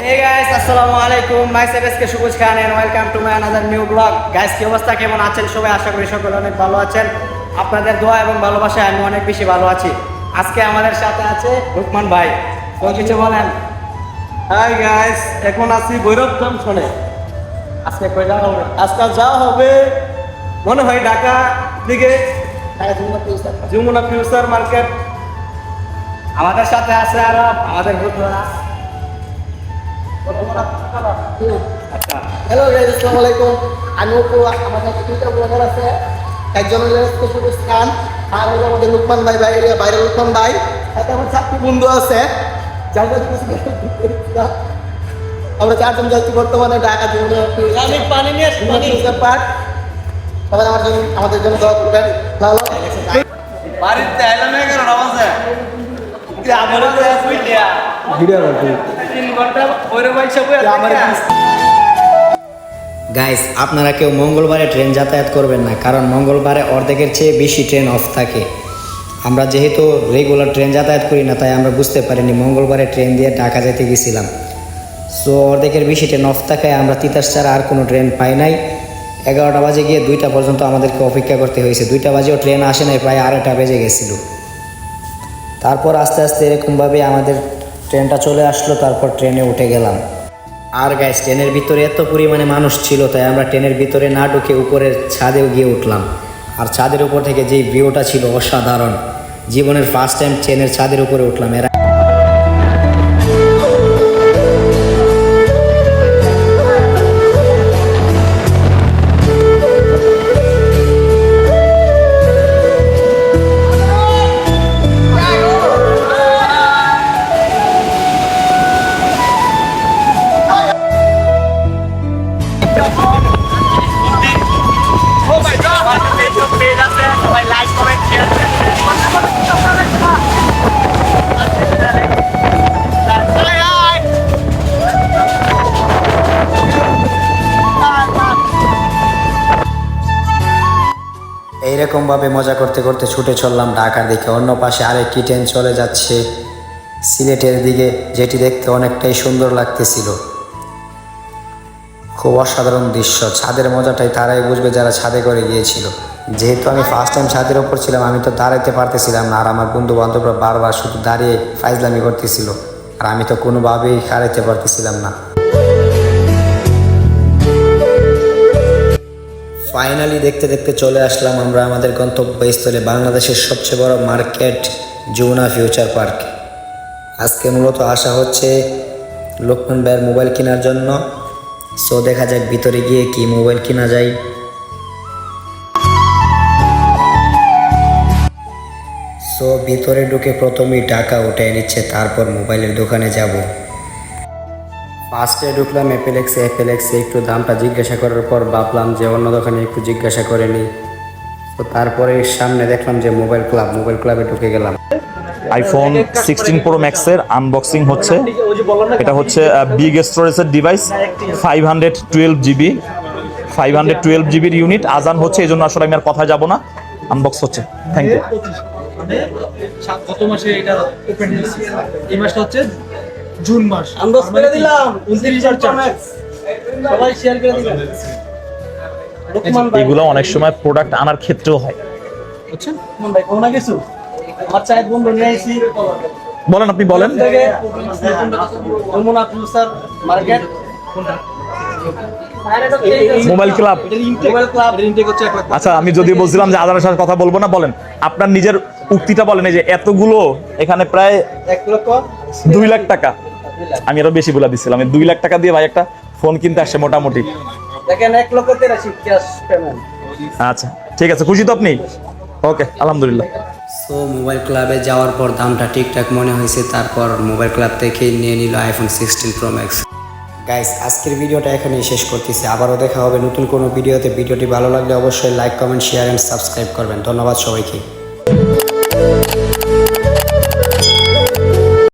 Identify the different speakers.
Speaker 1: Hey guys, আসসালামু আলাইকুম my সেভেসকে Sabuj Khan and welcome to my another new vlog guys কি অবস্থা? কেমন আছেন সবাই? আশা করি সকলে অনেক ভালো আছেন। আপনাদের দোয়া এবং ভালোবাসায় আমি অনেক বেশি ভালো আছি। আজকে আমাদের সাথে আছে রুকমান ভাই। তো কিছু বলেন।
Speaker 2: হাই গাইস এখন আছি ভৈরব জংশনে।
Speaker 1: আজকে কই যাওয়া হবে?
Speaker 2: আজকাল যাওয়া হবে মনে হয় ঢাকা দিকে। Jamuna future market.
Speaker 1: আমাদের সাথে আছে আরও আমাদের বন্ধুরা
Speaker 3: হ্যালো গাইজ আসসালামু আলাইকুম। আমি আমার কাছে দুইটা ব্লগার আছে। একজন হলো সবুজ খান আর হলো আমাদের লুকমান ভাই বাইরে বাইরে লুকমান ভাই। সাথে আমার চারটি বন্ধু আছে। যার আমরা চারজন যাচ্ছি বর্তমানে ঢাকা জীবনে
Speaker 2: পানি নিয়ে।
Speaker 3: পার্ক সবাই আমার জন্য আমাদের জন্য দোয়া করবেন। ভালো।
Speaker 2: বাড়িতে এলাম আমার
Speaker 3: ভিডিও
Speaker 2: তিন ঘণ্টা
Speaker 1: গাইস আপনারা কেউ মঙ্গলবারে ট্রেন যাতায়াত করবেন না কারণ মঙ্গলবারে অর্ধেকের চেয়ে বেশি ট্রেন অফ থাকে। আমরা যেহেতু রেগুলার ট্রেন যাতায়াত করি না তাই আমরা বুঝতে পারিনি মঙ্গলবারে ট্রেন দিয়ে ঢাকা যেতে গেছিলাম। সো অর্ধেকের বেশি ট্রেন অফ থাকায় আমরা তিতাস ছাড়া আর কোনো ট্রেন পাই নাই। এগারোটা বাজে গিয়ে দুইটা পর্যন্ত আমাদেরকে অপেক্ষা করতে হয়েছে। দুইটা বাজেও ট্রেন আসে নাই প্রায় আড়াইটা বেজে গেছিল। তারপর আস্তে আস্তে এরকমভাবে আমাদের ট্রেনটা চলে আসলো, তারপর ট্রেনে উঠে গেলাম। আর গাইস ট্রেনের ভিতরে এত পরিমাণে মানুষ ছিল, তাই আমরা ট্রেনের ভিতরে না ঢুকে উপরের ছাদেও গিয়ে উঠলাম। আর ছাদের উপর থেকে যেই ভিউটা ছিল অসাধারণ। জীবনের ফার্স্ট টাইম ট্রেনের ছাদের উপরে উঠলাম। এরা এইরকমভাবে মজা করতে করতে ছুটে চললাম ঢাকার দিকে। অন্য পাশে আরেকটি ট্রেন চলে যাচ্ছে সিলেটের দিকে, যেটি দেখতে অনেকটাই সুন্দর লাগতেছিল। খুব অসাধারণ দৃশ্য। ছাদের মজাটাই তারাই বুঝবে যারা ছাদে করে গিয়েছিল। যেহেতু আমি ফার্স্ট টাইম ছাদের ওপর ছিলাম, আমি তো দাঁড়াইতে পারতেছিলাম না। আর আমার বন্ধু বান্ধবরা বারবার শুধু দাঁড়িয়ে ফাইজলামি করতেছিল। আর আমি তো কোনোভাবেই হারাইতে পারতেছিলাম না। ফাইনালি দেখতে দেখতে চলে আসলাম আমরা আমাদের গন্তব্যস্থলে, বাংলাদেশের সবচেয়ে বড় মার্কেট, যমুনা ফিউচার পার্ক। আজকে মূলত আসা হচ্ছে লোকমান ভাইয়ের মোবাইল কেনার জন্য সো দেখা যাক ভিতরে গিয়ে কি মোবাইল কেনা যায়। সো ভিতরে ঢুকে প্রথমেই টাকা উঠে নিচ্ছে, তারপর মোবাইলের দোকানে যাব। ফার্স্টে ঢুকলাম অ্যাপেলেক্সে অ্যাপেলেক্সে একটু দামটা জিজ্ঞাসা করার পর ভাবলাম যে অন্য দোকানে একটু জিজ্ঞাসা করে নিই। তো তারপরে সামনে দেখলাম যে মোবাইল ক্লাব, মোবাইল ক্লাবে ঢুকে গেলাম।
Speaker 4: আইফোন সিক্সটিন প্রো ম্যাক্সের আনবক্সিং হচ্ছে। এটা হচ্ছে বিগ স্টোরেজের device five hundred twelve GB five hundred twelve জিবির ইউনিট আজান হচ্ছে এই জন্য আসলে আমি আর কথা যাব না। আনবক্স হচ্ছে। থ্যাংক ইউ
Speaker 5: গত মাসে এটা ওপেন হয়েছে? এই মাসটা হচ্ছে জুন মাস।
Speaker 2: আনবক্স করে দিলাম।
Speaker 5: উনত্রিশ
Speaker 2: সবাই শেয়ার করে দিলাম
Speaker 4: এগুলো অনেক সময় প্রোডাক্ট আনার ক্ষেত্রেও হয়।
Speaker 5: বুঝছেন
Speaker 2: ভাই কোনা কিছু? আমার চায়ের বন্ধু নিয়ে আইছি
Speaker 4: বলেন আপনি বলেন।
Speaker 2: মার্কেট।
Speaker 4: Mobile club. আচ্ছা আমি যদি বলছিলাম যে আজানের সাথে কথা বলব না বলেন। আপনার নিজের উক্তিটা বলেন এই যে এতগুলো এখানে প্রায়
Speaker 2: এক লক্ষ।
Speaker 4: দুই লাখ টাকা। আমি আরও বেশি বলে দিচ্ছিলাম দুই লাখ টাকা দিয়ে ভাই একটা ফোন কিনতে আসছে মোটামুটি।
Speaker 2: দেখেন এক লক্ষ তেরাশি ক্যাশ পেমেন্ট
Speaker 4: আচ্ছা ঠিক আছে খুশি তো আপনি? ওকে আলহামদুলিল্লাহ।
Speaker 1: সো মোবাইল ক্লাবে যাওয়ার পর দামটা ঠিকঠাক মনে হয়েছে, তারপর মোবাইল ক্লাব থেকে নিয়ে নিল iPhone sixteen pro max guys আজকের ভিডিওটা এখানেই শেষ করতেছি। আবারও দেখা হবে নতুন কোনো ভিডিওতে। ভিডিওটি ভালো লাগলে অবশ্যই like comment share and subscribe করবেন। ধন্যবাদ সবাইকে।